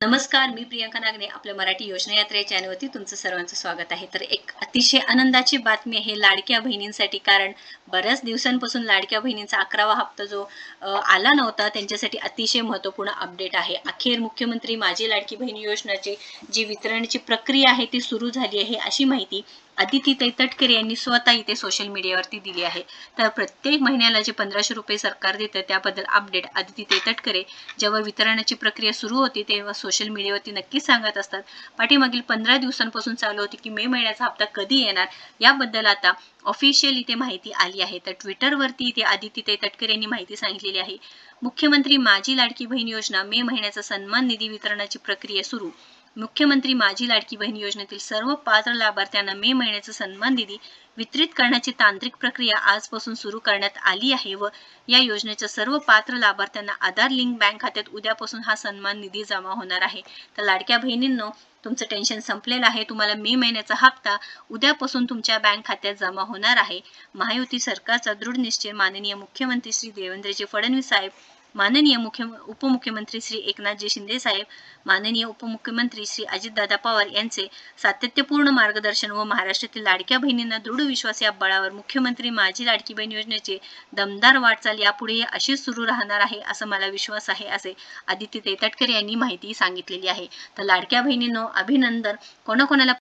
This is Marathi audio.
नमस्कार मी प्रियंका नागने आपल्या मराठी योजना यात्रे चॅनलवरती तुमचं सर्वांचं स्वागत आहे. तर एक अतिशय आनंदाची बातमी आहे लाडक्या बहिणींसाठी कारण बऱ्याच दिवसांपासून लाडक्या बहिणींचा अकरावा हप्ता जो आला नव्हता त्यांच्यासाठी अतिशय महत्त्वपूर्ण अपडेट आहे. अखेर मुख्यमंत्री माझी लाडकी बहिणी योजनाची जी वितरणाची प्रक्रिया आहे ती सुरू झाली आहे अशी माहिती अदिती तटकरे यांनी स्वतः इथे सोशल मीडियावरती दिली आहे. तर प्रत्येक महिन्याला जे पंधराशे रुपये सरकार देतं त्याबद्दल अपडेट अदिती तटकरे जेव्हा वितरणाची प्रक्रिया सुरू होती तेव्हा सोशल मीडियावरती नक्कीच सांगत असतात. पाठीमागील पंधरा दिवसांपासून चालू होती की मे महिन्याचा हप्ता कधी येणार याबद्दल आता ऑफिशियल इथे माहिती आली आहे. तर ट्विटरवरती इथे आदिती तटकरे यांनी माहिती सांगितलेली आहे. मुख्यमंत्री माझी लाडकी बहीण योजना मे महिन्याचा सन्मान निधी वितरणाची प्रक्रिया सुरू. मुख्यमंत्री माझी लाडकी बहीण योजनेतील सर्व पात्र लाभार्थ्यांना मे महिन्याचा सन्मान निधी वितरित करण्याची तांत्रिक प्रक्रिया आजपासून सुरू करण्यात आली आहे व या योजनेच्या सर्व पात्र लाभार्थ्यांना आधार लिंक बँक खात्यात उद्यापासून हा सन्मान निधी जमा होणार आहे. तर लाडक्या बहिणींनो तुमचं टेन्शन संपलेलं आहे. तुम्हाला मे महिन्याचा हप्ता उद्यापासून तुमच्या बँक खात्यात जमा होणार आहे. महायुती सरकारचा दृढ निश्चय माननीय मुख्यमंत्री श्री देवेंद्रजी फडणवीस साहेब माननीय मुख्य उपमुख्यमंत्री श्री एकनाथजी शिंदे साहेब माननीय उपमुख्यमंत्री श्री अजितदादा पवार यांचे सातत्यपूर्ण मार्गदर्शन व महाराष्ट्रातील लाडक्या बहिणींना दृढ विश्वास या बळावर मुख्यमंत्री माझी लाडकी बहीण योजनेचे दमदार वाटचाल यापुढे अशीच सुरू राहणार आहे असं मला विश्वास आहे असे आदित्य तेतटकर यांनी माहिती सांगितलेली आहे. तर लाडक्या बहिणींनो अभिनंदन. कोणाकोणाला